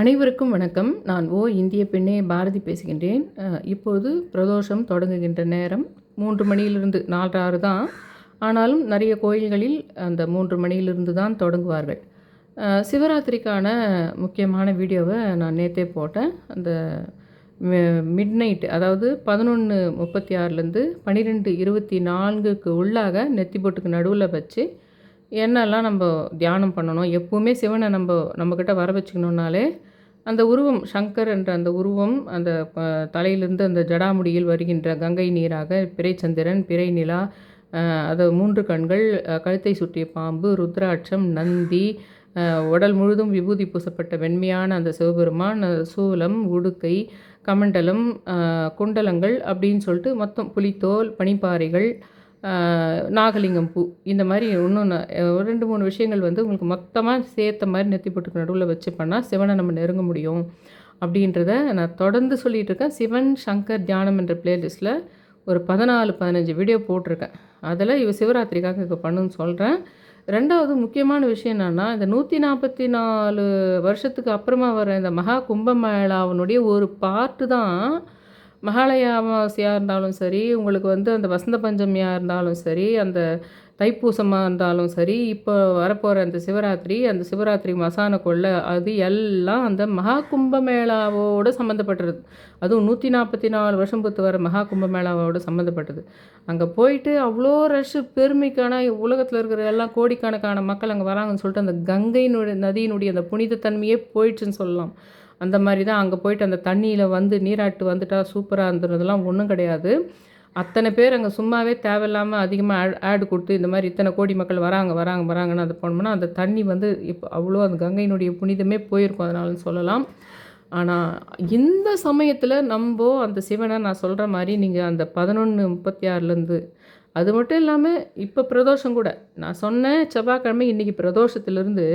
அனைவருக்கும் வணக்கம். நான் ஓ இந்திய பெண்ணே பாரதி பேசுகின்றேன். இப்போது பிரதோஷம் தொடங்குகின்ற நேரம் மூன்று மணியிலிருந்து நாலாறு ஆறு தான். ஆனாலும் நிறைய கோயில்களில் அந்த மூன்று மணியிலிருந்து தான் தொடங்குவார்கள். சிவராத்திரிக்கான முக்கியமான வீடியோவை நான் நேற்றே போட்டேன். அந்த மிட் நைட் அதாவது பதினொன்று முப்பத்தி ஆறுலேருந்து பன்னிரெண்டு இருபத்தி நான்குக்கு உள்ளாக நெத்தி போட்டுக்கு நடுவில் வச்சு என்னெல்லாம் நம்ம தியானம் பண்ணணும் எப்போவுமே சிவனை நம்ம நம்மக்கிட்ட வர வச்சுக்கணுன்னாலே அந்த உருவம் சங்கர் என்ற அந்த உருவம் அந்த தலையிலிருந்து அந்த ஜடாமுடியில் வருகின்ற கங்கை நீராக பிறைச்சந்திரன் பிறை நிலா அது மூன்று கண்கள் கழுத்தை சுற்றிய பாம்பு ருத்ராட்சம் நந்தி உடல் முழுதும் விபூதி பூசப்பட்ட வெண்மையான அந்த சிவபெருமான் சூலம் உடுக்கை கமண்டலம் குண்டலங்கள் அப்படின்னு சொல்லிட்டு மொத்தம் புலித்தோல் பனிப்பாறைகள் நாகலிங்கம் பூ. இந்த மாதிரி ஒன்று ஒரு ரெண்டு மூணு விஷயங்கள் வந்து உங்களுக்கு மொத்தமாக சேர்த்த மாதிரி நெத்தி போட்டுக்கு நடுவில் வச்சு பண்ணால் சிவனை நம்ம நெருங்க முடியும் அப்படின்றத நான் தொடர்ந்து சொல்லிகிட்டு இருக்கேன். சிவன் சங்கர் தியானம் என்ற பிளேலிஸ்ட்டில் ஒரு பதினாலு பதினஞ்சு வீடியோ போட்டிருக்கேன். அதில் இவ சிவராத்திரிக்காக இப்போ பண்ணுன்னு சொல்கிறேன் ரெண்டாவது முக்கியமான விஷயம் என்னென்னா இந்த நூற்றி நாற்பத்தி நாலு வருஷத்துக்கு அப்புறமா வர இந்த மகா கும்பமேளாவினுடைய ஒரு பார்ட்டு தான் மகாலய அமாவாசையாக இருந்தாலும் சரி உங்களுக்கு வந்து அந்த வசந்த பஞ்சமியாக இருந்தாலும் சரி அந்த தைப்பூசமாக இருந்தாலும் சரி இப்போ வரப்போகிற அந்த சிவராத்திரி அந்த சிவராத்திரி மசான கொள்ளை அது எல்லாம் அந்த மகா கும்பமேளாவோடு சம்மந்தப்பட்டது அதுவும் நூற்றி நாற்பத்தி நாலு வருஷம் பொறுத்து வர மகா கும்பமேளாவோடு சம்மந்தப்பட்டது அங்கே போயிட்டு அவ்வளோ ரஷ்ஷு பெருமைக்கான உலகத்தில் இருக்கிற எல்லாம் கோடிக்கணக்கான மக்கள் அங்கே வராங்கன்னு சொல்லிட்டு அந்த கங்கையினுடைய நதியினுடைய அந்த புனிதத்தன்மையே போயிடுச்சுன்னு சொல்லலாம். அந்த மாதிரி தான் அங்கே போயிட்டு அந்த தண்ணியில் வந்து நீராட்டு வந்துட்டால் சூப்பராக இருந்ததுலாம் ஒன்றும் கிடையாது. அத்தனை பேர் அங்கே சும்மாவே தேவையில்லாமல் அதிகமாக ஆடு கொடுத்து இந்த மாதிரி இத்தனை கோடி மக்கள் வராங்க வராங்க வராங்கன்னு அது போனோம்னா அந்த தண்ணி வந்து இப்போ அவ்வளோ அந்த கங்கையினுடைய புனிதமே போயிருக்கும் அதனாலன்னு சொல்லலாம். ஆனால் இந்த சமயத்தில் நம்ம அந்த சிவனை நான் சொல்கிற மாதிரி நீங்கள் அந்த பதினொன்று முப்பத்தி ஆறுலேருந்து அது மட்டும் இல்லாமல் இப்போ பிரதோஷம் கூட நான் சொன்னேன் செவ்வாய்க்கிழமை இன்றைக்கி பிரதோஷத்துலேருந்து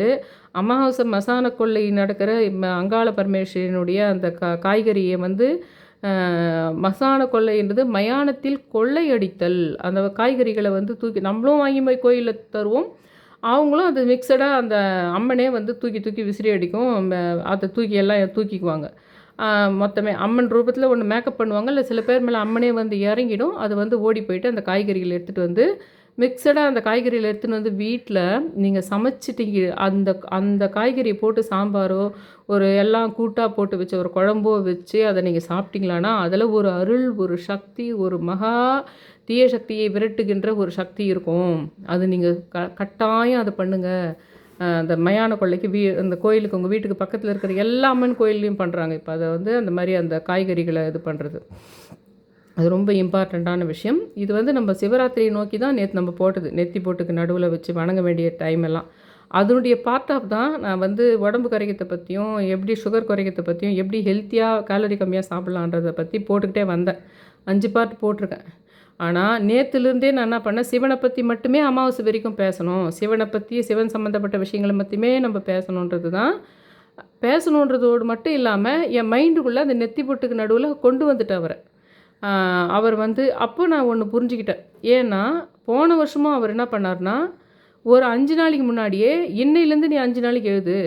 அமாவாசை மசான கொள்ளை நடக்கிற ம- அங்காள பரமேஸ்வரனுடைய அந்த கா காய்கறியை வந்து மசான கொள்ளை என்றது மயானத்தில் கொள்ளையடித்தல். அந்த காய்கறிகளை வந்து தூக்கி நம்மளும் வாங்கி போய் கோயிலில் தருவோம். அவங்களும் அது மிக்சடாக அந்த அம்மனே வந்து தூக்கி தூக்கி விசிறி அடிக்கும். அதை தூக்கி எல்லாம் தூக்கிக்குவாங்க. மொத்தமே அம்மன் ரூபத்தில் ஒன்று மேக்கப் பண்ணுவாங்க. இல்லை சில பேர் மேலே அம்மனே வந்து இறங்கிடும். அது வந்து ஓடி போயிட்டு அந்த காய்கறிகள் எடுத்துகிட்டு வந்து மிக்சடாக அந்த காய்கறியில் எடுத்துன்னு வந்து வீட்டில் நீங்கள் சமைச்சிட்டீங்க. அந்த அந்த காய்கறியை போட்டு சாம்பாரோ ஒரு எல்லாம் கூட்டாக போட்டு வச்ச ஒரு குழம்போ வச்சு அதை நீங்கள் சாப்பிட்டீங்களான்னா அதில் ஒரு அருள் ஒரு சக்தி ஒரு மகா தீய சக்தியை விரட்டுகின்ற ஒரு சக்தி இருக்கும். அது நீங்கள் க கட்டாயம் அதை பண்ணுங்கள் அந்த மயான கொள்ளைக்கு வீ அந்த கோயிலுக்கு உங்கள் வீட்டுக்கு பக்கத்தில் இருக்கிற எல்லா அம்மன் கோயில்லையும் பண்ணுறாங்க இப்போ அதை வந்து அந்த மாதிரி அந்த காய்கறிகளை இது பண்ணுறது அது ரொம்ப இம்பார்ட்டண்ட்டான விஷயம். இது வந்து நம்ம சிவராத்திரியை நோக்கி தான் நேற்று நம்ம போட்டது. நெத்தி போட்டுக்கு நடுவில் வச்சு வணங்க வேண்டிய டைம் எல்லாம். அதனுடைய பார்ட் ஆஃப் தான் நான் வந்து உடம்பு குறைக்கிறத பற்றியும் எப்படி சுகர் குறைக்கிறத பற்றியும் எப்படி ஹெல்த்தியாக கேலரி கம்மியாக சாப்பிட்லான்றதை பற்றி போட்டுக்கிட்டே வந்தேன். அஞ்சு பார்ட் போட்டிருக்கேன். ஆனால் நேற்றுலேருந்தே நான் என்ன பண்ணேன்? சிவனை பற்றி மட்டுமே அமாவாசை வரைக்கும் பேசணும். சிவனை பற்றி சிவன் சம்மந்தப்பட்ட விஷயங்களை மட்டுமே நம்ம பேசணுன்றது தான். பேசணுன்றதோடு மட்டும் இல்லாமல் என் மைண்டுக்குள்ளே அந்த நெத்தி பொட்டுக்கு நடுவில் கொண்டு வந்துட்டேன் அவரை. அவர் வந்து அப்போ நான் ஒன்று புரிஞ்சுக்கிட்டேன். ஏன்னா போன வருஷமும் அவர் என்ன பண்ணார்னா ஒரு அஞ்சு நாளைக்கு முன்னாடியே இன்னையிலேருந்து நீ அஞ்சு நாளைக்கு எழுது?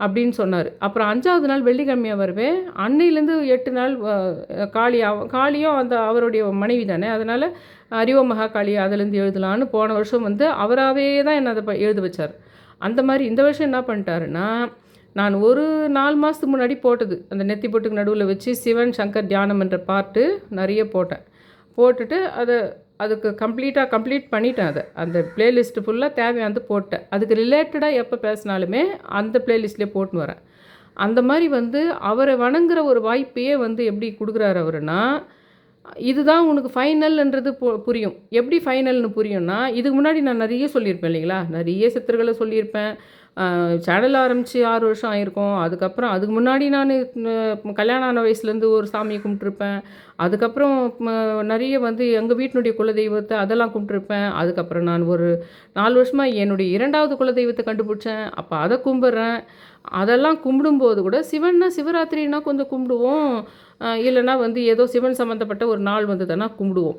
அப்படின்னு சொன்னார். அப்புறம் அஞ்சாவது நாள் வெள்ளிக்கிழமையாக வருவேன் அன்னையிலேருந்து எட்டு நாள் காளியாக காளி காளியும் அந்த அவருடைய மனைவி தானே அதனால் அறிவோ மகா காளி அதுலேருந்து எழுதலான்னு போன வருஷம் வந்து அவராகவே தான் என்னை அதை எழுத வச்சார். அந்த மாதிரி இந்த வருஷம் என்ன பண்ணிட்டாருன்னா நான் ஒரு நாலு மாதத்துக்கு முன்னாடி போட்டது. அந்த நெத்தி பொட்டுக்கு நடுவில் வச்சு சிவன் சங்கர் தியானம் என்ற பாட்டு நிறைய போட்டேன். போட்டுட்டு அதை அதுக்கு கம்ப்ளீட்டாக கம்ப்ளீட் பண்ணிட்டேன் அதை. அந்த பிளேலிஸ்ட்டு ஃபுல்லாக தேவையானது போட்டேன். அதுக்கு ரிலேட்டடாக எப்போ பேசினாலுமே அந்த பிளேலிஸ்ட்லேயே போட்டுன்னு வரேன். அந்த மாதிரி வந்து அவரை வணங்குற ஒரு வாய்ப்பையே வந்து எப்படி கொடுக்குறாரு அவருன்னா இதுதான் உனக்கு ஃபைனல்ன்றது பு புரியும். எப்படி ஃபைனல்னு புரியும்னா இதுக்கு முன்னாடி நான் நிறைய சொல்லியிருப்பேன் இல்லைங்களா? நிறைய சித்தர்களை சொல்லியிருப்பேன். சேனல் ஆரம்பித்து ஆறு வருஷம் ஆயிருக்கும். அதுக்கப்புறம் அதுக்கு முன்னாடி நான் கல்யாணம் ஆன வயசுலேருந்து ஒரு சாமியை கும்பிட்ருப்பேன் அதுக்கப்புறம் நிறைய வந்து எங்கள் வீட்டினுடைய குலதெய்வத்தை அதெல்லாம் கும்பிட்ருப்பேன் அதுக்கப்புறம் நான் ஒரு நாலு வருஷமாக என்னுடைய இரண்டாவது குலதெய்வத்தை கண்டுபிடிச்சேன். அப்போ அதை கும்பிட்றேன். அதெல்லாம் கும்பிடும்போது கூட சிவன்னா சிவராத்திரினா கொஞ்சம் கும்பிடுவோம். இல்லைனா இல்லைன்னா வந்து ஏதோ சிவன் சம்மந்தப்பட்ட ஒரு நாள் வந்ததுன்னா கும்பிடுவோம்.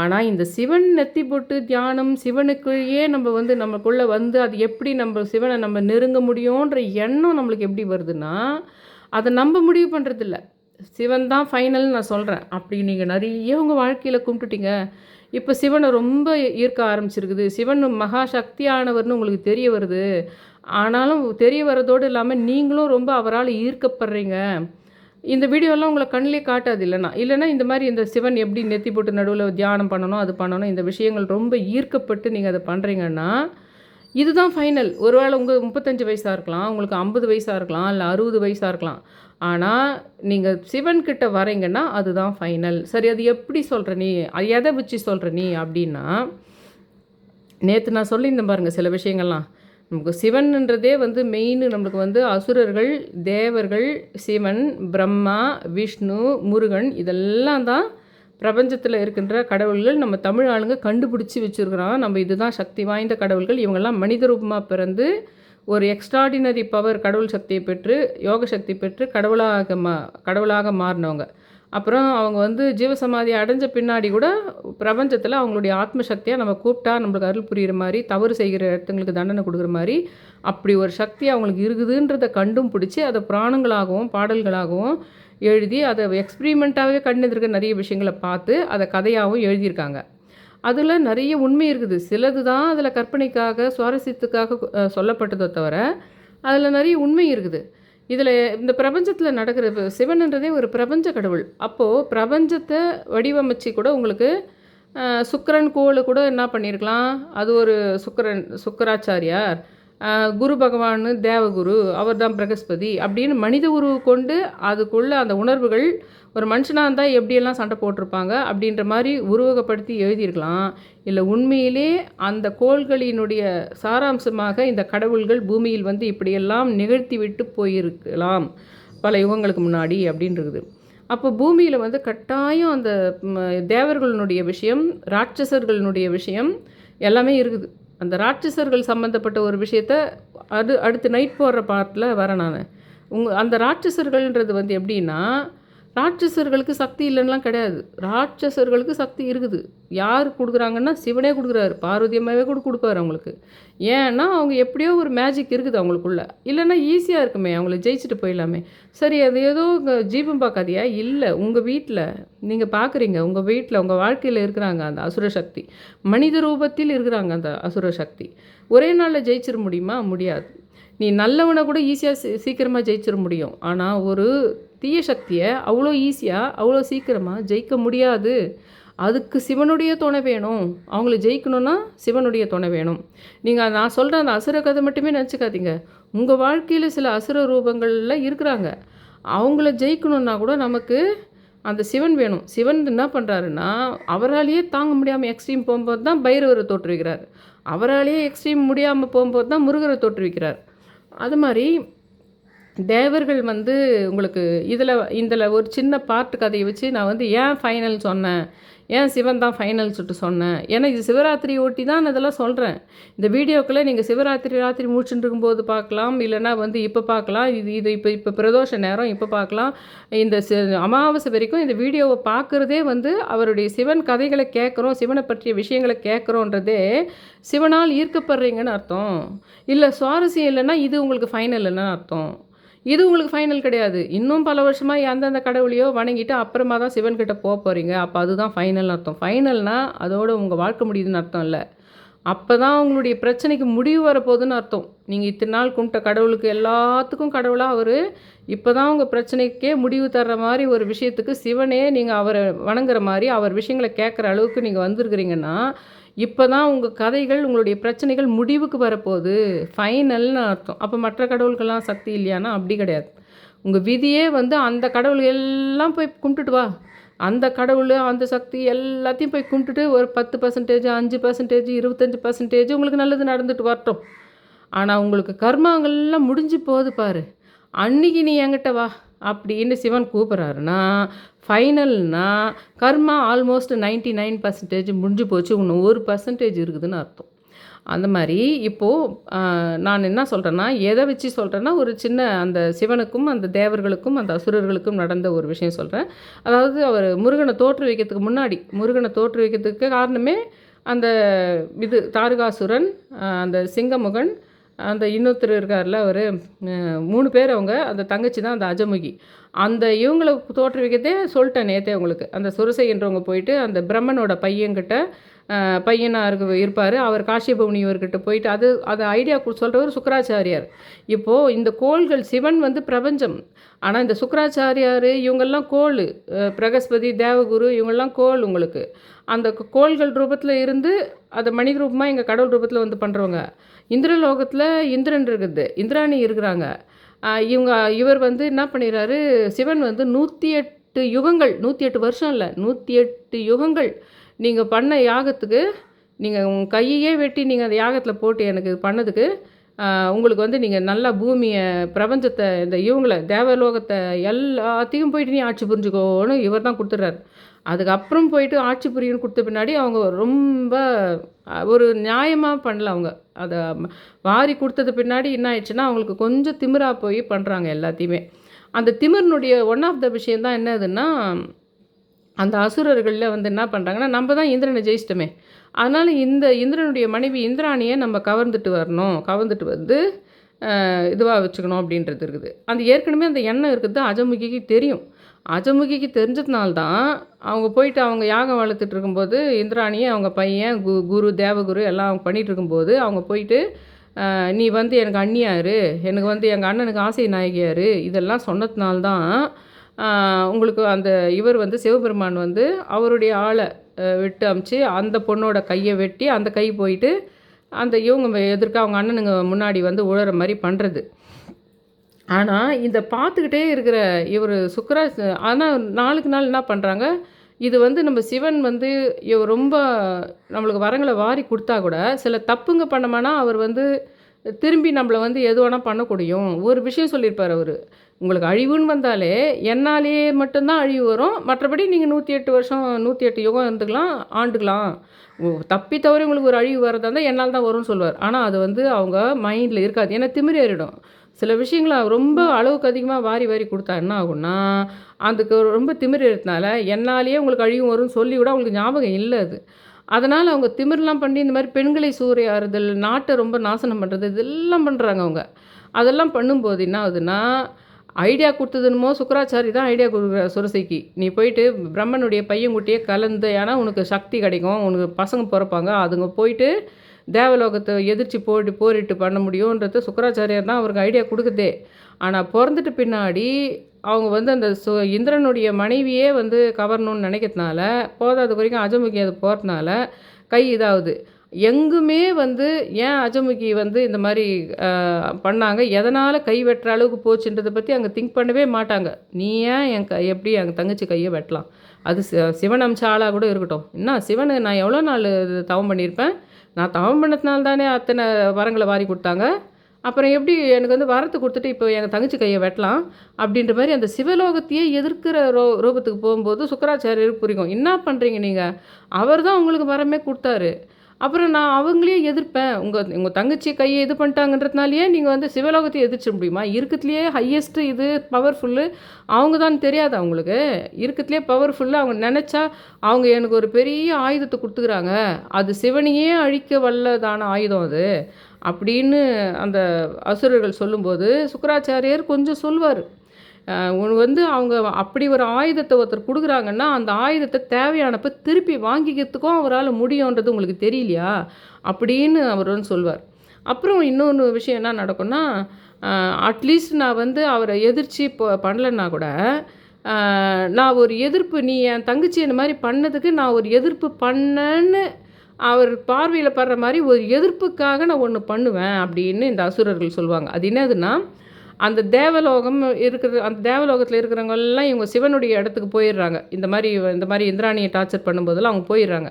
ஆனால் இந்த சிவன் நெத்தி போட்டு தியானம் சிவனுக்குள்ளேயே நம்ம வந்து நமக்குள்ளே வந்து அது எப்படி நம்ம சிவனை நம்ம நெருங்க முடியுன்ற எண்ணம் நம்மளுக்கு எப்படி வருதுன்னா அதை நம்ப முடிவு பண்ணுறதில்ல சிவன் தான் ஃபைனல்னு நான் சொல்கிறேன் அப்படி நீங்கள் நிறைய உங்கள் வாழ்க்கையில் கும்பிட்டுட்டீங்க. இப்போ சிவனை ரொம்ப ஈர்க்க ஆரம்பிச்சிருக்குது. சிவன் மகா சக்தியானவர்னு உங்களுக்கு தெரிய வருது. ஆனாலும் தெரிய வரதோடு இல்லாமல் நீங்களும் ரொம்ப அவரால் ஈர்க்கப்படுறீங்க. இந்த வீடியோலாம் உங்களை கண்ணிலே காட்டாது இல்லைனா இல்லைனா இந்த மாதிரி இந்த சிவன் எப்படி நெத்தி போட்டு நடுவில் தியானம் பண்ணணும் அது பண்ணணும் இந்த விஷயங்கள் ரொம்ப ஈர்க்கப்பட்டு நீங்கள் அதை பண்ணுறீங்கன்னா இதுதான் ஃபைனல் ஒருவேளை உங்கள் முப்பத்தஞ்சு வயசாக இருக்கலாம் உங்களுக்கு ஐம்பது வயசாக இருக்கலாம் இல்லை அறுபது வயசாக இருக்கலாம். ஆனால் நீங்கள் சிவன்கிட்ட வரீங்கன்னா அதுதான் ஃபைனல் சரி அது எப்படி சொல்கிற நீ அது எதை வச்சு சொல்கிற நீ அப்படின்னா நேற்று நான் சொல்லியிருந்தேன் பாருங்கள் சில விஷயங்கள்லாம். நமக்கு சிவன்ன்றதே வந்து மெயின் நம்மளுக்கு வந்து அசுரர்கள் தேவர்கள் சிவன் பிரம்மா விஷ்ணு முருகன் இதெல்லாம் தான் பிரபஞ்சத்தில் இருக்கின்ற கடவுள்கள். நம்ம தமிழ் ஆளுங்க கண்டுபிடிச்சி வச்சுருக்குறோம். நம்ம இதுதான் சக்தி வாய்ந்த கடவுள்கள். இவங்கெல்லாம் மனித ரூபமாக பிறந்து ஒரு எக்ஸ்ட்ராடினரி பவர் கடவுள் சக்தியை பெற்று யோக சக்தி பெற்று கடவுளாக மா கடவுளாக மாறினவங்க. அப்புறம் அவங்க வந்து ஜீவசமாதி அடைஞ்ச பின்னாடி கூட பிரபஞ்சத்தில் அவங்களுடைய ஆத்மசக்தியாக நம்ம கூப்பிட்டா நம்மளுக்கு அருள் புரிகிற மாதிரி தவறு செய்கிற இடத்துங்களுக்கு தண்டனை கொடுக்குற மாதிரி அப்படி ஒரு சக்தி அவங்களுக்கு இருக்குதுன்றதை கண்டும் பிடிச்சி அதை புராணங்களாகவும் பாடல்களாகவும் எழுதி அதை எக்ஸ்பிரிமெண்ட்டாகவே கண்டுருக்க நிறைய விஷயங்களை பார்த்து அதை கதையாகவும் எழுதியிருக்காங்க. அதில் நிறைய உண்மை இருக்குது. சிலது தான் அதில் கற்பனைக்காக சுவாரஸ்யத்துக்காக சொல்லப்பட்டதை சொல்லப்பட்டதோ தவிர அதில் நிறைய உண்மை இருக்குது. இதில் இந்த பிரபஞ்சத்தில் நடக்கிற சிவன்ன்றதே ஒரு பிரபஞ்ச கடவுள். அப்போது பிரபஞ்சத்தை வடிவமைச்சு கூட உங்களுக்கு சுக்கரன் சுக்கிரன் கோளு கூட என்ன பண்ணியிருக்கலாம் அது ஒரு சுக்கரன் சுக்கராச்சாரியார். குரு பகவான் தேவகுரு அவர் தான் பிரகஸ்பதி அப்படின்னு மனித உருவு கொண்டு அதுக்குள்ளே அந்த உணர்வுகள் ஒரு மனுஷனாக இருந்தால் எப்படியெல்லாம் சண்டை போட்டிருப்பாங்க அப்படின்ற மாதிரி உருவகப்படுத்தி எழுதியிருக்கலாம். இல்லை உண்மையிலே அந்த கோள்களினுடைய சாராம்சமாக இந்த கடவுள்கள் பூமியில் வந்து இப்படியெல்லாம் நிகழ்த்தி விட்டு போயிருக்கலாம். பல யுகங்களுக்கு முன்னாடி அப்படின்றது. அப்போ பூமியில் வந்து கட்டாயம் அந்த தேவர்களினுடைய தேவர்களுடைய விஷயம் ராட்சசர்களுடைய விஷயம் எல்லாமே இருக்குது. அந்த ராட்சசர்கள் சம்மந்தப்பட்ட ஒரு விஷயத்த அது அடுத்து நைட் போடுற பாட்டில் வரேன் நான். உங்கள் அந்த ராட்சசர்கள்ன்றது வந்து எப்படின்னா ராட்சசர்களுக்கு சக்தி இல்லைன்னா கிடையாது. ராட்சசர்களுக்கு சக்தி இருக்குது. யார் கொடுக்குறாங்கன்னா சிவனே கொடுக்குறாரு. பார்வதி அம்மாவே கூட கொடுப்பாரு அவங்களுக்கு. ஏன்னா அவங்க எப்படியோ ஒரு மேஜிக் இருக்குது அவங்களுக்குள்ள. இல்லைன்னா ஈஸியாக இருக்குமே அவங்கள ஜெயிச்சுட்டு போயிடலாமே. சரி அது ஏதோ உங்க ஜீபம் பார்க்காதியா? இல்லை உங்கள் வீட்டில் நீங்கள் பார்க்குறீங்க. உங்கள் வீட்டில் உங்கள் வாழ்க்கையில் இருக்கிறாங்க அந்த அசுர சக்தி. மனித ரூபத்தில் இருக்கிறாங்க அந்த அசுர சக்தி. ஒரே நாளில் ஜெயிச்சிட முடியுமா? முடியாது. நீ நல்லவனை கூட ஈஸியாக சீக்கிரமாக ஜெயிச்சிட முடியும். ஆனால் ஒரு தீய சக்தியை அவ்வளோ ஈஸியாக அவ்வளோ சீக்கிரமாக ஜெயிக்க முடியாது. அதுக்கு சிவனுடைய துணை வேணும். அவங்கள ஜெயிக்கணும்னா சிவனுடைய துணை வேணும். நீங்கள் நான் சொல்கிற அந்த அசுர கதை மட்டுமே நினச்சிக்காதீங்க. உங்கள் வாழ்க்கையில் சில அசுர ரூபங்கள்ல இருக்கிறாங்க. அவங்கள ஜெயிக்கணுன்னா கூட நமக்கு அந்த சிவன் வேணும். சிவன் என்ன பண்ணுறாருன்னா அவராலேயே தாங்க முடியாமல் எக்ஸ்ட்ரீம் போகும்போது தான் பைரவரை தோற்றுவிக்கிறார். அவராலேயே எக்ஸ்ட்ரீம் முடியாமல் போகும்போது தான் முருகரை தோற்றுவிக்கிறார். அது மாதிரி தேவர்கள் வந்து உங்களுக்கு இதில் இதில் ஒரு சின்ன பாட்டு கதையை வச்சு நான் வந்து ஏன் ஃபைனல் சொன்னேன்? ஏன் சிவன் தான் ஃபைனல் சொல்லிட்டு சொன்னேன்? ஏன்னா இது சிவராத்திரி ஒட்டி தான் நான் இதெல்லாம் சொல்கிறேன் இந்த வீடியோக்களை நீங்கள் சிவராத்திரி ராத்திரி முடிச்சுட்டு இருக்கும்போது பார்க்கலாம். இல்லைன்னா வந்து இப்போ பார்க்கலாம். இது இது இப்போ இப்போ பிரதோஷ நேரம் இப்போ பார்க்கலாம். இந்த அமாவாசை வரைக்கும் இந்த வீடியோவை பார்க்குறதே வந்து அவருடைய சிவன் கதைகளை கேட்குறோம் சிவனை பற்றிய விஷயங்களை கேட்குறோன்றதே சிவனால் ஈர்க்கப்படுறீங்கன்னு அர்த்தம். இல்லை சுவாரஸ்யம் இல்லைன்னா இது உங்களுக்கு ஃபைனல் இல்லைன்னு அர்த்தம். இது உங்களுக்கு ஃபைனல் கிடையாது. இன்னும் பல வருஷமாக எந்தெந்த கடவுளையோ வணங்கிட்டு அப்புறமா தான் சிவன்கிட்ட போக போகிறீங்க அப்போ அதுதான் ஃபைனல்னு அர்த்தம். ஃபைனல்னால் அதோடு உங்கள் வாழ்க்கை முடியுதுன்னு அர்த்தம் இல்லை. அப்போ தான் உங்களுடைய பிரச்சனைக்கு முடிவு வரப்போகுதுன்னு அர்த்தம். நீங்கள் இத்தனை நாள் கும்பிட்ட கடவுளுக்கு எல்லாத்துக்கும் கடவுளாக அவர். இப்போ தான் உங்கள் பிரச்சனைக்கே முடிவு தர்ற மாதிரி ஒரு விஷயத்துக்கு சிவனே நீங்கள் அவரை வணங்குற மாதிரி அவர் விஷயங்களை கேட்குற அளவுக்கு நீங்கள் வந்திருக்கிறீங்கன்னா இப்போ தான் உங்கள் கதைகள் உங்களுடைய பிரச்சனைகள் முடிவுக்கு வரப்போகுது. ஃபைனல்னு அர்த்தம். அப்போ மற்ற கடவுளுக்கெல்லாம் சக்தி இல்லையானா? அப்படி கிடையாது. உங்கள் விதியே வந்து அந்த கடவுள் எல்லாம் போய் கும்பிட்டுட்டு வா. அந்த கடவுள் அந்த சக்தி எல்லாத்தையும் போய் கும்பிட்டுட்டு ஒரு பத்து பர்சன்டேஜ் அஞ்சு பர்சன்டேஜ் இருபத்தஞ்சி பர்சன்டேஜ் உங்களுக்கு நல்லது நடந்துட்டு வரட்டும். ஆனால் உங்களுக்கு கர்மாங்கள்லாம் முடிஞ்சு போகுது பாரு. அன்னைக்கு நீ என்கிட்ட வா. அப்படின்னு சிவன் கூப்பிட்றாருன்னா ஃபைனல்னா கர்மா ஆல்மோஸ்ட் நைன்ட்டி நைன் பர்சன்டேஜ் முடிஞ்சு போச்சு. இன்னும் ஒரு பர்சன்டேஜ் இருக்குதுன்னு அர்த்தம். அந்த மாதிரி இப்போது நான் என்ன சொல்கிறேன்னா எதை வச்சு சொல்கிறேன்னா ஒரு சின்ன அந்த சிவனுக்கும் அந்த தேவர்களுக்கும் அந்த அசுரர்களுக்கும் நடந்த ஒரு விஷயம் சொல்கிறேன் அதாவது அவர் முருகனை தோற்று வைக்கிறதுக்கு முன்னாடி முருகனை தோற்று வைக்கிறதுக்கு காரணமே அந்த இது தாரகாசுரன் அந்த சிங்கமுகன் அந்த இன்னொருத்தர் இருக்கார்ல அவர் மூணு பேர் அவங்க அந்த தங்கச்சி தான் அந்த அஜமுகி. அந்த இவங்களை தோற்றுவிக்கதே சொல்லிட்டேன் நேற்றே உங்களுக்கு. அந்த சுரசைன்றவங்க போயிட்டு அந்த பிரம்மனோட பையன்கிட்ட பையனாக இருக்கு இருப்பார். அவர் காஷ்யப முனிவர்கிட்ட போயிட்டு அது அது ஐடியா சொல்கிறவர் சுக்கராச்சாரியார். இப்போது இந்த கோள்கள் சிவன் வந்து பிரபஞ்சம். ஆனால் இந்த சுக்கராச்சாரியார் இவங்கெல்லாம் கோள். பிரகஸ்பதி தேவகுரு இவங்கெல்லாம் கோள் உங்களுக்கு. அந்த கோள்கள் ரூபத்தில் இருந்து அதை மனித ரூபமாக எங்கள் கடவுள் ரூபத்தில் வந்து பண்ணுறவங்க இந்திரலோகத்தில் இந்திரன் இருக்குது. இந்திராணி இருக்கிறாங்க. இவங்க இவர் வந்து என்ன பண்ணிடுறாரு சிவன் வந்து நூற்றி எட்டு யுகங்கள் நூற்றி எட்டு வருஷம் இல்லை நூற்றி எட்டு யுகங்கள். நீங்கள் பண்ண யாகத்துக்கு நீங்கள் உங்கள் கையையே வெட்டி நீங்கள் அந்த யாகத்தில் போட்டு எனக்கு பண்ணதுக்கு உங்களுக்கு வந்து நீங்கள் நல்லா பூமியை பிரபஞ்சத்தை இந்த இவங்களை தேவலோகத்தை எல்லாத்தையும் போயிட்டு நீ ஆட்சி புரிஞ்சுக்கோன்னு இவர் தான் கொடுத்துட்றாரு. அதுக்கப்புறம் போயிட்டு ஆட்சி புரியணும்னு கொடுத்த பின்னாடி அவங்க ரொம்ப ஒரு நியாயமாக பண்ணல அவங்க. அதை வாரி கொடுத்தது பின்னாடி என்ன ஆயிடுச்சுன்னா அவங்களுக்கு கொஞ்சம் திமிராக போய் பண்ணுறாங்க எல்லாத்தையுமே. அந்த திமிர்னுடைய ஒன் ஆஃப் த விஷயம் தான் என்னதுன்னா அந்த அசுரர்களில் வந்து என்ன பண்ணுறாங்கன்னா நம்ம தான் இந்திரனை ஜெயிச்சிட்டோமே. அதனால் இந்த இந்திரனுடைய மனைவி இந்திராணியை நம்ம கவர்ந்துட்டு வரணும். கவர்ந்துட்டு வந்து இதுவாக வச்சுக்கணும் அப்படின்றது இருக்குது. அந்த ஏற்கனவே அந்த எண்ணம் இருக்குது அஜமுகிக்கு தெரியும். அஜமுகிக்கு தெரிஞ்சதுனால தான் அவங்க போயிட்டு அவங்க யாகம் வளர்த்துட்டு இருக்கும்போது இந்திராணியை அவங்க பையன் கு குரு தேவகுரு எல்லாம் அவங்க பண்ணிகிட்டு இருக்கும்போது அவங்க போயிட்டு நீ வந்து எனக்கு அண்ணியாரு எனக்கு வந்து எங்கள் அண்ணனுக்கு ஆசை நாயகியாரு இதெல்லாம் சொன்னதுனால்தான் உங்களுக்கு அந்த இவர் வந்து சிவபெருமான் வந்து அவருடைய ஆளை வெட்டு விட்டு அமுச்சு அந்த பொண்ணோட கையை வெட்டி அந்த கை போயிட்டு அந்த இவங்க எதிர்க்க அவங்க அண்ணனுங்க முன்னாடி வந்து உழற மாதிரி பண்ணுறது ஆனால் இந்த பார்த்துக்கிட்டே இருக்கிற இவர் சுக்கரா ஆனால் நாளுக்கு நாள் என்ன பண்ணுறாங்க இது வந்து நம்ம சிவன் வந்து இவர் ரொம்ப நம்மளுக்கு வரங்களை வாரி கொடுத்தா கூட சில தப்புங்க பண்ணமானா அவர் வந்து திரும்பி நம்மளை வந்து எது வேணால் பண்ணக்கூடியும் ஒரு விஷயம் சொல்லியிருப்பார் அவர். உங்களுக்கு அழிவுன்னு வந்தாலே என்னாலேயே மட்டும்தான் அழிவு வரும். மற்றபடி நீங்கள் நூற்றி எட்டு வருஷம் நூற்றி எட்டு யுகம் இருந்துக்கலாம் ஆண்டுக்கலாம். தப்பி தவிர உங்களுக்கு ஒரு அழிவு வரதா இருந்தால் என்னால் தான் வரும்னு சொல்லுவார் ஆனால் அது வந்து அவங்க மைண்டில் இருக்காது. ஏன்னா திமிரி ஏறிடும். சில விஷயங்களை ரொம்ப அளவுக்கு அதிகமாக வாரி வாரி கொடுத்தா என்ன ஆகும்னா அதுக்கு ரொம்ப திமிர் எடுத்தனால என்னாலேயே உங்களுக்கு அழிவு வரும்னு சொல்லி கூட அவங்களுக்கு ஞாபகம் இல்லை அது. அதனால் அவங்க திமிர்லாம் பண்ணி இந்த மாதிரி பெண்களை சூறையாறுதல் நாட்டை ரொம்ப நாசனம் பண்ணுறது இதெல்லாம் பண்ணுறாங்க அவங்க. அதெல்லாம் பண்ணும்போது என்ன ஆகுதுன்னா ஐடியா கொடுத்ததுன்னுமோ சுக்கராச்சாரி தான் ஐடியா கொடுக்குற சுரசைக்கு. நீ போயிட்டு பிரம்மனுடைய பையன்குட்டியே கலந்து ஏன்னா உனக்கு சக்தி கிடைக்கும் உனக்கு பசங்க பிறப்பாங்க அதுங்க போயிட்டு தேவலோகத்தை எதிர்த்து போட்டு போரிட்டு பண்ண முடியுன்றது சுக்கராச்சாரியார் தான் அவருக்கு ஐடியா கொடுக்குதே. ஆனால் பிறந்துட்டு பின்னாடி அவங்க வந்து அந்த சு இந்திரனுடைய மனைவியே வந்து கவரணும்னு நினைக்கிறதுனால போதாது குறைக்கும் அஜமுகி அது போகிறதுனால கை இதாகுது. எங்குமே வந்து ஏன் அஜமுகி வந்து இந்த மாதிரி பண்ணாங்க? எதனால் கை வெட்டுற அளவுக்கு போச்சுன்றதை பற்றி அங்கே திங்க் பண்ணவே மாட்டாங்க. நீ ஏன் என் க எப்படி எங்கள் தங்கச்சி கையை வெட்டலாம்? அது சிவன் அம்ச ஆளாக கூட இருக்கட்டும். என்ன சிவனை நான் எவ்வளோ நாள் இது தவம் பண்ணியிருப்பேன்? நான் தவம் பண்ணதுனால தானே அத்தனை வரங்களை வாரி கொடுத்தாங்க? அப்புறம் எப்படி எனக்கு வந்து வரத்து கொடுத்துட்டு இப்போ எங்கள் தங்கச்சி கையை வெட்டலாம்? அப்படின்ற மாதிரி அந்த சிவலோகத்தையே எதிர்க்கிற ரோ ரூபத்துக்கு போகும்போது சுக்கராச்சாரியருக்கு புரியும். என்ன பண்ணுறீங்க நீங்கள் அவர் தான் உங்களுக்கு வரமே கொடுத்தாரு. அப்புறம் நான் அவங்களையே எதிர்ப்பேன். உங்கள் உங்கள் தங்கச்சி கையை இது பண்ணிட்டாங்கன்றதுனாலயே நீங்கள் வந்து சிவலோகத்தை எதிர்ச்சிட முடியுமா? இருக்கிறதுலையே ஹையஸ்ட்டு இது பவர்ஃபுல்லு அவங்க தான் தெரியாது அவங்களுக்கு. இருக்கிறதுலே பவர்ஃபுல்லு அவங்க நினச்சா அவங்க எனக்கு ஒரு பெரிய ஆயுதத்தை கொடுத்துக்கிறாங்க. அது சிவனையே அழிக்க வல்லதான ஆயுதம் அது. அப்படின்னு அந்த அசுரர்கள் சொல்லும்போது சுக்கராச்சாரியர் கொஞ்சம் சொல்லுவார் வந்து அவங்க அப்படி ஒரு ஆயுதத்தை ஒருத்தர் கொடுக்குறாங்கன்னா அந்த ஆயுதத்தை தேவையானப்ப திருப்பி வாங்கிக்கிறதுக்கும் அவரால் முடியுன்றது உங்களுக்கு தெரியலையா? அப்படின்னு அவர் வந்து சொல்வார். அப்புறம் இன்னொன்று விஷயம் என்ன நடக்கும்னா அட்லீஸ்ட் நான் வந்து அவரை எதிர்த்து இப்போ பண்ணலைன்னா கூட நான் ஒரு எதிர்ப்பு நீ என் தங்கச்சி இந்த மாதிரி பண்ணதுக்கு நான் ஒரு எதிர்ப்பு பண்ணேன்னு அவர் பார்வையில் படுற மாதிரி ஒரு எதிர்ப்புக்காக நான் ஒன்று பண்ணுவேன் அப்படின்னு இந்த அசுரர்கள் சொல்லுவாங்க அது என்னதுன்னா அந்த தேவலோகம் இருக்கிற அந்த தேவலோகத்தில் இருக்கிறவங்க எல்லாம் இவங்க சிவனுடைய இடத்துக்கு போயிடுறாங்க. இந்த மாதிரி இந்த மாதிரி இந்திராணியை டார்ச்சர் பண்ணும்போதெல்லாம் அவங்க போயிடுறாங்க.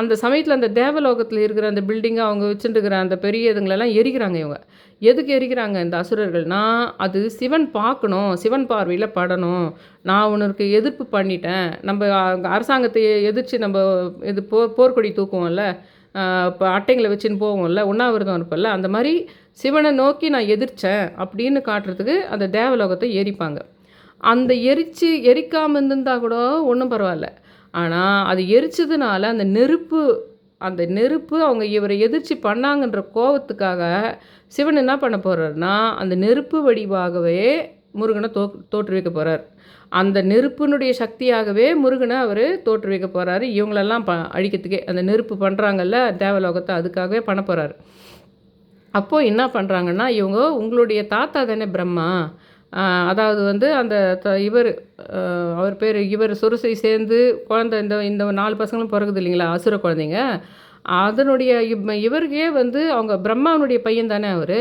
அந்த சமயத்தில் அந்த தேவலோகத்தில் இருக்கிற அந்த பில்டிங்கை அவங்க வச்சுட்டுருக்கிற அந்த பெரிய இதுங்களெல்லாம் எரிக்கிறாங்க இவங்க. எதுக்கு எரிக்கிறாங்க இந்த அசுரர்கள்னா அது சிவன் பார்க்கணும் சிவன் பார்வையில் படணும். நான் உனக்கு எதிர்ப்பு பண்ணிட்டேன். நம்ம அரசாங்கத்தை எதிர்த்து நம்ம இது போ போர்க்கொடி தூக்குவோம்ல இப்போ அட்டைங்களை வச்சுன்னு போவோம்ல உண்ணாவிரதம் இருப்பல்ல அந்த மாதிரி சிவனை நோக்கி நான் எதிர்த்தேன் அப்படின்னு காட்டுறதுக்கு அந்த தேவலோகத்தை எரிப்பாங்க. அந்த எரிச்சு எரிக்காமல் இருந்திருந்தா கூட ஒன்றும் பரவாயில்ல. ஆனால் அது எரிச்சதுனால அந்த நெருப்பு அந்த நெருப்பு அவங்க இவரை எதிர்ச்சி பண்ணாங்கன்ற கோவத்துக்காக சிவன் என்ன பண்ண போகிறாருன்னா அந்த நெருப்பு வடிவாகவே முருகனை தோ தோற்றுவிக்க போகிறார் அந்த நெருப்பினுடைய சக்தியாகவே முருகனை அவர் தோற்றுவிக்க போகிறாரு இவங்களெல்லாம் ப அழிக்கிறதுக்கே அந்த நெருப்பு பண்ணுறாங்கல்ல தேவலோகத்தை அதுக்காகவே பண்ண போகிறாரு அப்போது என்ன பண்ணுறாங்கன்னா இவங்க உங்களுடைய தாத்தா தானே பிரம்மா. அதாவது வந்து அந்த த இவர் அவர் பேர் இவர் சுரசை சேர்ந்து குழந்தை இந்த இந்த நாலு பசங்களும் பிறகுது இல்லைங்களா அசுர குழந்தைங்க. அதனுடைய இவ்- இவருக்கே வந்து அவங்க பிரம்மாவனுடைய பையன் தானே அவர்.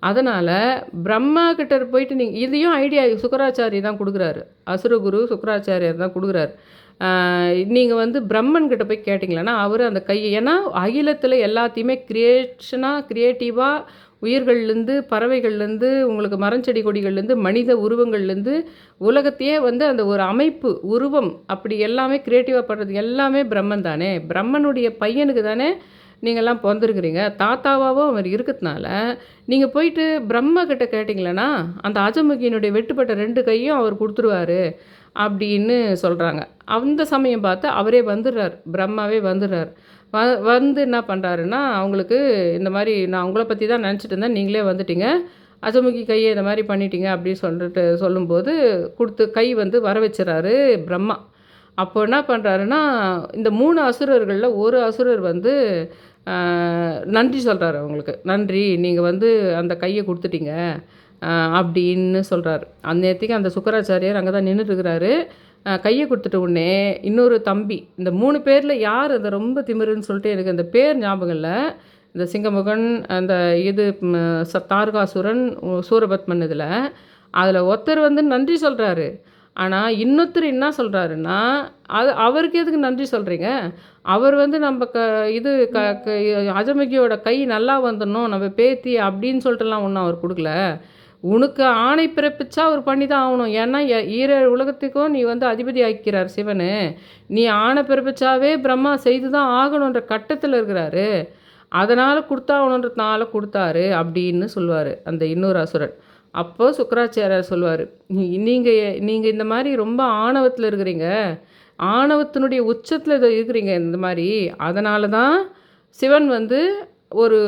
அதனால் பிரம்மா கிட்ட போயிட்டு நீங்கள் இதையும் ஐடியா சுக்கராச்சாரி தான் கொடுக்குறாரு. அசுரகுரு சுக்கராச்சாரியர் தான் கொடுக்குறாரு. நீங்கள் வந்து பிரம்மன்கிட்ட போய் கேட்டிங்களேன்னா அவர் அந்த கையை ஏன்னா அகிலத்தில் எல்லாத்தையுமே க்ரியேஷனாக க்ரியேட்டிவாக உயிர்கள்லேருந்து பறவைகள்லேருந்து உங்களுக்கு மரஞ்செடி கொடிகள்லேருந்து மனித உருவங்கள்லேருந்து உலகத்தையே வந்து அந்த ஒரு அமைப்பு உருவம் அப்படி எல்லாமே க்ரியேட்டிவாக பண்ணுறது எல்லாமே பிரம்மன் தானே. பிரம்மனுடைய பையனுக்கு தானே நீங்கள்லாம் பிறந்திருக்கிறீங்க. தாத்தாவாகவும் அவர் இருக்கிறதுனால நீங்கள் போயிட்டு பிரம்ம கிட்ட கேட்டிங்களேன்னா அந்த அஜமுகியினுடைய வெட்டுப்பட்ட ரெண்டு கையும் அவர் கொடுத்துருவாரு. அப்படின்னு சொல்கிறாங்க அந்த சமயம் பார்த்து அவரே வந்துடுறார். பிரம்மாவே வந்துடுறார். வ வந்து என்ன பண்ணுறாருன்னா அவங்களுக்கு இந்த மாதிரி நான் உங்களை பற்றி தான் நினச்சிட்டு இருந்தேன். நீங்களே வந்துட்டீங்க. அசமுகி கையை இந்த மாதிரி பண்ணிட்டீங்க அப்படின்னு சொல்லிட்டு சொல்லும்போது கொடுத்து கை வந்து வர வச்சுறாரு பிரம்மா. அப்போ என்ன பண்ணுறாருன்னா இந்த மூணு அசுரர்களில் ஒரு அசுரர் வந்து நன்றி சொல்கிறாரு அவங்களுக்கு. நன்றி நீங்கள் வந்து அந்த கையை கொடுத்துட்டீங்க. அப்படின்னு சொல்கிறார் அந்த நேரத்துக்கு அந்த சுக்கராச்சாரியார் அங்கே தான் நின்றுட்டுருக்கிறாரு கையை கொடுத்துட்ட உடனே இன்னொரு தம்பி இந்த மூணு பேரில் யார் அந்த ரொம்ப திமிருன்னு சொல்லிட்டு எனக்கு அந்த பேர் ஞாபகம் இல்லை. இந்த சிங்கமுகன் அந்த இது ச- தாரகாசுரன் சூரபத்மன் இதில். அதில் ஒருத்தர் வந்து நன்றி சொல்கிறாரு ஆனால் இன்னொருத்தர் என்ன சொல்கிறாருன்னா அது அவருக்கு எதுக்கு நன்றி சொல்கிறீங்க அவர் வந்து நம்ம க இது க க அஜமுகியோட கை நல்லா வந்துடணும் நம்ம பேத்தி அப்படின்னு சொல்லிட்டுலாம் ஒன்றும் அவர் கொடுக்கல. உனக்கு ஆணை பிறப்பிச்சா அவர் பண்ணி தான் ஆகணும். ஏன்னா ஈர ஈரேழு உலகத்துக்கும் நீ வந்து அதிபதி ஆக்கிக்கிறார் சிவனு. நீ ஆணை பிறப்பிச்சாவே பிரம்மா செய்து தான் ஆகணுன்ற கட்டத்தில் இருக்கிறாரு. அதனால் கொடுத்தாகணுன்றதுனால கொடுத்தாரு அப்படின்னு சொல்லுவார் அந்த இன்னொரு அசுரன். அப்போ சுக்கராச்சாரியார் சொல்லுவார் நீங்கள் நீங்கள் இந்த மாதிரி ரொம்ப ஆணவத்தில் இருக்கிறீங்க. ஆணவத்தினுடைய உச்சத்தில் இது இருக்கிறீங்க இந்த மாதிரி. அதனால தான் சிவன் வந்து ஒரு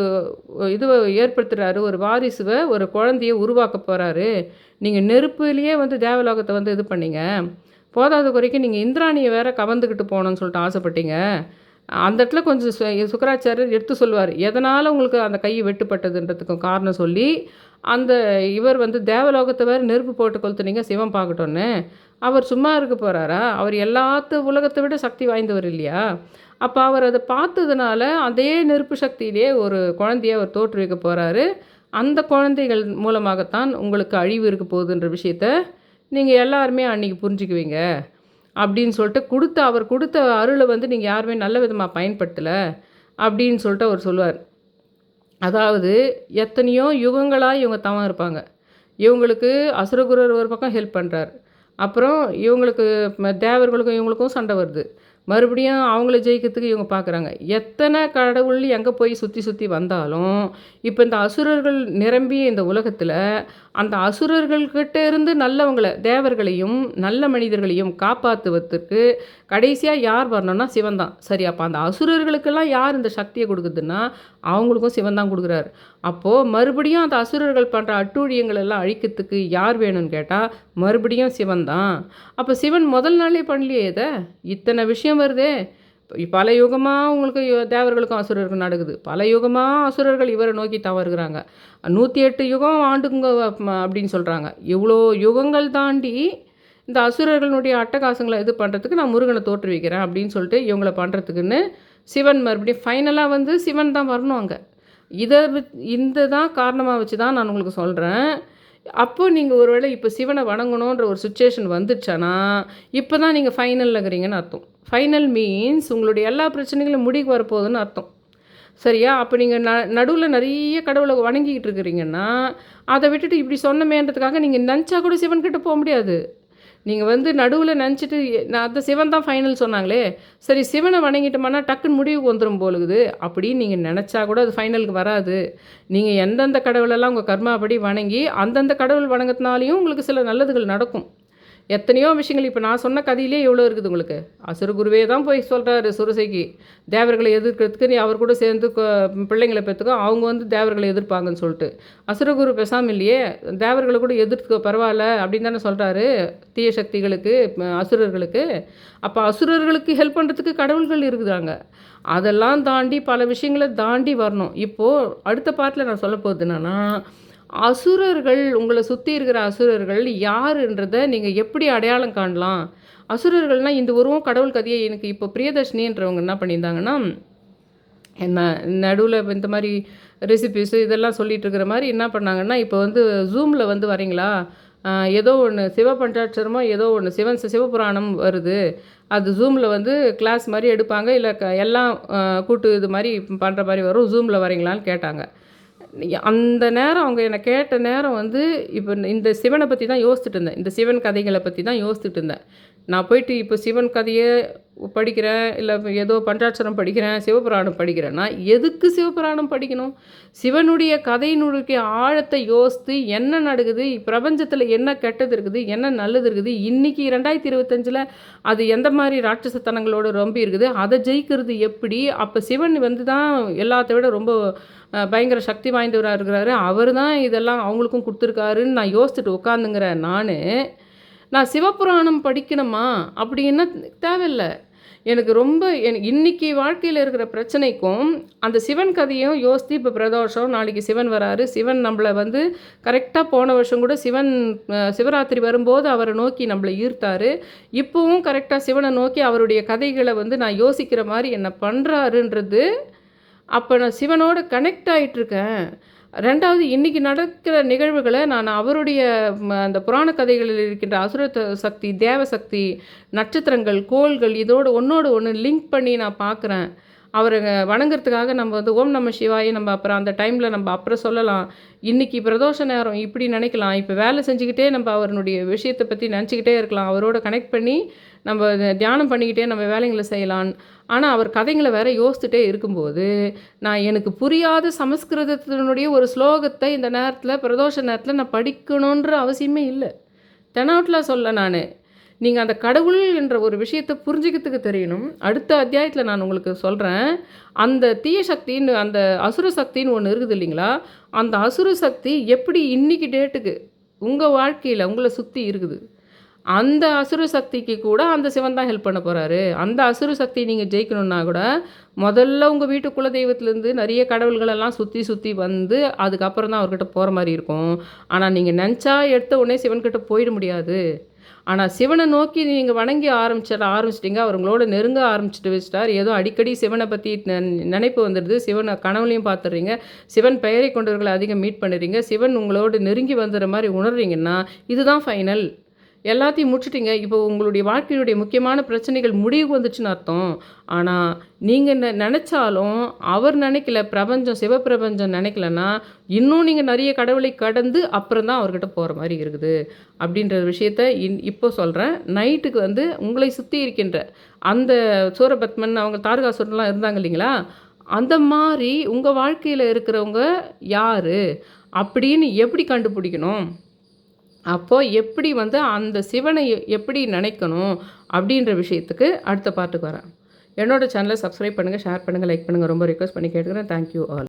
இதுவை ஏற்படுத்துகிறாரு ஒரு வாரிசுவை ஒரு குழந்தைய உருவாக்க போகிறாரு நீங்கள் நெருப்புலேயே வந்து தேவலோகத்தை வந்து இது பண்ணீங்க. போதாத குறைக்கு நீங்கள் இந்திராணியை வேற கவர்ந்துக்கிட்டு போகணும்னு சொல்லிட்டு ஆசைப்பட்டீங்க. அந்த இடத்துல கொஞ்சம் சு- சுக்கராச்சாரியர் எடுத்து சொல்லுவார். எதனால் உங்களுக்கு அந்த கை வெட்டுப்பட்டதுன்றதுக்கும் காரணம் சொல்லி அந்த இவர் வந்து தேவலோகத்தை வேறு நெருப்பு போட்டு கொளுத்துனீங்க சிவம் பார்க்கட்டோன்னு அவர் சும்மா இருக்க போகிறாரா அவர் எல்லாத்து உலகத்தை விட சக்தி வாய்ந்தவர் இல்லையா? அப்போ அவர் அதை பார்த்ததுனால அதே நெருப்பு சக்தியிலே ஒரு குழந்தைய அவர் தோற்றுவிக்க போகிறாரு அந்த குழந்தைகள் மூலமாகத்தான் உங்களுக்கு அழிவு இருக்க போகுதுன்ற விஷயத்த நீங்கள் எல்லாருமே அன்றைக்கி புரிஞ்சுக்குவீங்க அப்படின்னு சொல்லிட்டு கொடுத்த அவர் கொடுத்த அருளை வந்து நீங்கள் யாருமே நல்ல விதமாக பயன்படுத்தலை அப்படின்னு சொல்லிட்டு அவர் சொல்லுவார். அதாவது எத்தனையோ யுகங்களாக இவங்க தவம் இருப்பாங்க. இவங்களுக்கு அசுரகுரர் ஒரு பக்கம் ஹெல்ப் பண்ணுறார் அப்புறம் இவங்களுக்கு தேவர்களுக்கும் இவங்களுக்கும் சண்டை வருது. மறுபடியும் அவங்கள ஜெயிக்கிறதுக்கு இவங்க பார்க்குறாங்க. எத்தனை கடவுள் எங்கே போய் சுற்றி சுற்றி வந்தாலும் இப்போ இந்த அசுரர்கள் நிரம்பிய இந்த உலகத்தில் அந்த அசுரர்கள்கிட்ட இருந்து நல்லவங்களை தேவர்களையும் நல்ல மனிதர்களையும் காப்பாற்றுவதற்கு கடைசியாக யார் வரணும்னா சிவன் தான். சரி அப்போ அந்த அசுரர்களுக்கெல்லாம் யார் இந்த சக்தியை கொடுக்குதுன்னா அவங்களுக்கும் சிவன் தான் கொடுக்குறாரு. அப்போது மறுபடியும் அந்த அசுரர்கள் பண்ணுற அட்டூழியங்கள் எல்லாம் அழிக்கிறதுக்கு யார் வேணும்னு கேட்டால் மறுபடியும் சிவன் தான். அப்போ சிவன் முதல் நாளே பண்ணலையே இதை? இத்தனை விஷயம் வருதே. இப்ப பல யுகமாக உங்களுக்கு தேவர்களுக்கும் அசுரருக்கும் நடக்குது. பல யுகமாக அசுரர்கள் இவரை நோக்கி தவறுகிறாங்க. நூற்றி எட்டு யுகம் ஆண்டுங்க அப்படின்னு சொல்கிறாங்க இவ்வளோ யுகங்கள் தாண்டி இந்த அசுரர்களுடைய அட்டகாசங்களை இது பண்ணுறதுக்கு நான் முருகனை தோற்றுவிக்கிறேன் அப்படின்னு சொல்லிட்டு இவங்கள பண்ணுறதுக்குன்னு சிவன் மறுபடியும் ஃபைனலாக வந்து சிவன் தான் வரணும் அங்கே. இதை இந்த தான் காரணமாக வச்சு தான் நான் உங்களுக்கு சொல்கிறேன் அப்போது நீங்கள் ஒருவேளை இப்போ சிவனை வணங்கணுன்ற ஒரு சுச்சுவேஷன் வந்துடுச்சானா இப்போ தான் நீங்கள் ஃபைனலில் இருக்கிறீங்கன்னு அர்த்தம். ஃபைனல் மீன்ஸ் உங்களுடைய எல்லா பிரச்சனைகளும் முடிவுக்கு வரப்போகுதுன்னு அர்த்தம். சரியா? அப்போ நீங்கள் ந நடுவில் நிறைய கடவுளை வணங்கிக்கிட்டு இருக்கிறீங்கன்னா அதை விட்டுட்டு இப்படி சொன்னமேன்றதுக்காக நீங்கள் நினச்சா கூட சிவன்கிட்ட போக முடியாது. நீங்கள் வந்து நடுவில் நினச்சிட்டு நான் அந்த சிவன் தான் ஃபைனல் சொன்னாங்களே சரி சிவனை வணங்கிட்டோம்னா டக்குன்னு முடிவுக்கு வந்துடும் போலுகுது அப்படின்னு நீங்கள் நினச்சா கூட அது ஃபைனலுக்கு வராது. நீங்கள் எந்தெந்த கடவுளெல்லாம் உங்கள் கர்மாபடி வணங்கி அந்தந்த கடவுள் வணங்கத்தினாலையும் உங்களுக்கு சில நல்லதுகள் நடக்கும். எத்தனையோ விஷயங்கள் இப்போ நான் சொன்ன கதையிலே எவ்வளோ இருக்குது உங்களுக்கு? அசுர குருவே தான் போய் சொல்கிறாரு சுரசைக்கு. தேவர்களை எதிர்க்கிறதுக்கு நீ அவர் கூட சேர்ந்து பிள்ளைங்களை பெற்றுக்கோ அவங்க வந்து தேவர்களை எதிர்ப்பாங்கன்னு சொல்லிட்டு. அசுரகுரு பெசாமல் இல்லையே? தேவர்களை கூட எதிர்த்துக்கோ பரவாயில்ல அப்படின்னு தானே சொல்கிறாரு தீய சக்திகளுக்கு அசுரர்களுக்கு. அப்போ அசுரர்களுக்கு ஹெல்ப் பண்ணுறதுக்கு கடவுள்கள் இருக்குதாங்க அதெல்லாம் தாண்டி பல விஷயங்களை தாண்டி வரணும். இப்போது அடுத்த பாட்டில் நான் சொல்ல போகிறது என்னன்னா அசுரர்கள் உங்களை சுற்றி இருக்கிற அசுரர்கள் யாருன்றதை நீங்கள் எப்படி அடையாளம் காணலாம்? அசுரர்கள்னால் இந்த உருவம் கடவுள் கதையை எனக்கு இப்போ பிரியதர்ஷினின்றவங்க என்ன பண்ணியிருந்தாங்கன்னா என்ன நடுவில் இந்த மாதிரி ரெசிபிஸ் இதெல்லாம் சொல்லிகிட்டு இருக்கிற மாதிரி என்ன பண்ணாங்கன்னா இப்போ வந்து ஜூமில் வந்து வரீங்களா? ஏதோ ஒன்று சிவ பஞ்சாட்சரமோ ஏதோ ஒன்று சிவன் சிவபுராணம் வருது. அது ஜூமில் வந்து கிளாஸ் மாதிரி எடுப்பாங்க இல்லை க எல்லாம் கூட்டு இது மாதிரி பண்ணுற மாதிரி வரும். ஜூமில் வரீங்களான்னு கேட்டாங்க. அந்த நேரம் அவங்க என்னை கேட்ட நேரம் வந்து இப்போ இந்த சிவனை பற்றி தான் யோசிச்சுட்டு இருந்தேன். இந்த சிவன் கதைகளை பற்றி தான் யோசிச்சுட்டு இருந்தேன். நான் போயிட்டு இப்போ சிவன் கதையை படிக்கிறேன் இல்லை ஏதோ பஞ்சாட்சரம் படிக்கிறேன் சிவபுராணம் படிக்கிறேன்னா எதுக்கு சிவபுராணம் படிக்கணும்? சிவனுடைய கதையினுடைய ஆழத்தை யோசித்து என்ன நடக்குது பிரபஞ்சத்தில் என்ன கெட்டது இருக்குது என்ன நல்லது இருக்குது இன்றைக்கி ரெண்டாயிரத்தி இருபத்தஞ்சில் அது எந்த மாதிரி ராட்சசத்தனங்களோட ரொம்ப இருக்குது அதை ஜெயிக்கிறது எப்படி? அப்போ சிவன் வந்து தான் எல்லாத்த விட ரொம்ப பயங்கர சக்தி வாய்ந்தவராக இருக்கிறாரு. அவர் தான் இதெல்லாம் அவங்களுக்கும் கொடுத்துருக்காருன்னு நான் யோசிச்சுட்டு உட்காந்துங்கிறேன் நான். நான் சிவபுராணம் படிக்கணுமா? அப்படின்னா தேவையில்லை. எனக்கு ரொம்ப என் இன்றைக்கி வாழ்க்கையில் இருக்கிற பிரச்சனைக்கும் அந்த சிவன் கதையும் யோசித்து இப்போ பிரதோஷம் நாளைக்கு சிவன் வராரு. சிவன் நம்மளை வந்து கரெக்டாக போன வருஷம் கூட சிவன் சிவராத்திரி வரும்போது அவரை நோக்கி நம்மளை ஈர்த்தாரு. இப்போவும் கரெக்டாக சிவனை நோக்கி அவருடைய கதைகளை வந்து நான் யோசிக்கிற மாதிரி என்ன பண்ணுறாருன்றது அப்போ நான் சிவனோட கனெக்ட் ஆகிட்டுருக்கேன் ரெண்டாவது இன்றைக்கி நடக்கிற நிகழ்வுகளை நான் அவருடைய அந்த புராண கதைகளில் இருக்கின்ற அசுர சக்தி தேவ சக்தி நட்சத்திரங்கள் கோள்கள் இதோடு ஒன்றோடு ஒன்று லிங்க் பண்ணி நான் பார்க்குறேன் அவரை வணங்குறதுக்காக நம்ம வந்து ஓம் நம்ம சிவாயை நம்ம அப்புறம் அந்த டைமில் நம்ம அப்புறம் சொல்லலாம். இன்றைக்கி பிரதோஷ நேரம் இப்படி நினைக்கலாம். இப்போ வேலை செஞ்சுக்கிட்டே நம்ம அவருடைய விஷயத்தை பற்றி நினச்சிக்கிட்டே இருக்கலாம். அவரோட கனெக்ட் பண்ணி நம்ம தியானம் பண்ணிக்கிட்டே நம்ம வேலைங்களை செய்யலாம். ஆனால் அவர் கதைங்களை வேற யோசிச்சுட்டே இருக்கும்போது நான் எனக்கு புரியாத சமஸ்கிருதத்தினுடைய ஒரு ஸ்லோகத்தை இந்த நேரத்தில் பிரதோஷ நேரத்தில் நான் படிக்கணுன்ற அவசியமே இல்லை. தெனாவட்டில் சொல்ல நான் நீங்கள் அந்த கடவுள் என்ற ஒரு விஷயத்தை புரிஞ்சுக்கிறதுக்கு தெரியணும். அடுத்த அத்தியாயத்தில் நான் உங்களுக்கு சொல்கிறேன் அந்த தீய சக்தின்னு அந்த அசுர சக்தின்னு ஒன்று இருக்குது இல்லைங்களா? அந்த அசுர சக்தி எப்படி இன்னைக்கு டேட்டுக்கு உங்கள் வாழ்க்கையில் உங்களை சுற்றி இருக்குது? அந்த அசுர சக்திக்கு கூட அந்த சிவன் தான் ஹெல்ப் பண்ண போகிறாரு அந்த அசுர சக்தி நீங்கள் ஜெயிக்கணுன்னா கூட முதல்ல உங்கள் வீட்டு குலதெய்வத்திலேருந்து நிறைய கடவுள்களெல்லாம் சுற்றி சுற்றி வந்து அதுக்கப்புறம் தான் அவர்கிட்ட போகிற மாதிரி இருக்கும். ஆனால் நீங்கள் நினச்சா எடுத்த உடனே சிவன்கிட்ட போயிட முடியாது. ஆனால் சிவனை நோக்கி நீங்கள் வணங்கி ஆரம்பிச்சிட ஆரம்பிச்சிட்டிங்க. அவர் உங்களோட நெருங்க ஆரம்பிச்சிட்டு வச்சிட்டார். ஏதோ அடிக்கடி சிவனை பற்றி நினைப்பு வந்துடுது. சிவனை கனவுலையும் பார்த்துடுறீங்க சிவன் பெயரை கொண்டவர்களை அதிகம் மீட் பண்ணுறீங்க சிவன் உங்களோட நெருங்கி வந்துடுற மாதிரி உணர்றீங்கன்னா இதுதான் ஃபைனல் எல்லாத்தையும் முடிச்சிட்டிங்க. இப்போ உங்களுடைய வாழ்க்கையுடைய முக்கியமான பிரச்சனைகள் முடிவுக்கு வந்துச்சுன்னு அர்த்தம். ஆனால் நீங்கள் நினச்சாலும் அவர் நினைக்கல பிரபஞ்சம் சிவப்பிரபஞ்சம் நினைக்கலன்னா இன்னும் நீங்கள் நிறைய கடவுளை கடந்து அப்புறம் தான் அவர்கிட்ட போகிற மாதிரி இருக்குது. அப்படின்ற விஷயத்த இன் இப்போ சொல்கிறேன் நைட்டுக்கு வந்து உங்களை சுற்றி இருக்கின்ற அந்த சூரபத்மன் அவங்க தாரகாசுரன்லாம் இருந்தாங்க இல்லைங்களா? அந்த மாதிரி உங்கள் வாழ்க்கையில் இருக்கிறவங்க யார்? அப்படின்னு எப்படி கண்டுபிடிக்கணும்? அப்போது எப்படி வந்து அந்த சிவனை எப்படி நினைக்கணும் அப்படின்ற விஷயத்துக்கு அடுத்த பாட்டுக்கு வரேன். என்னோட சேனலை சப்ஸ்கிரைப் பண்ணுங்கள் ஷேர் பண்ணுங்கள் லைக் பண்ணுங்கள் ரொம்ப ரிக்வஸ்ட் பண்ணி கேட்டுக்கிறேன். Thank you all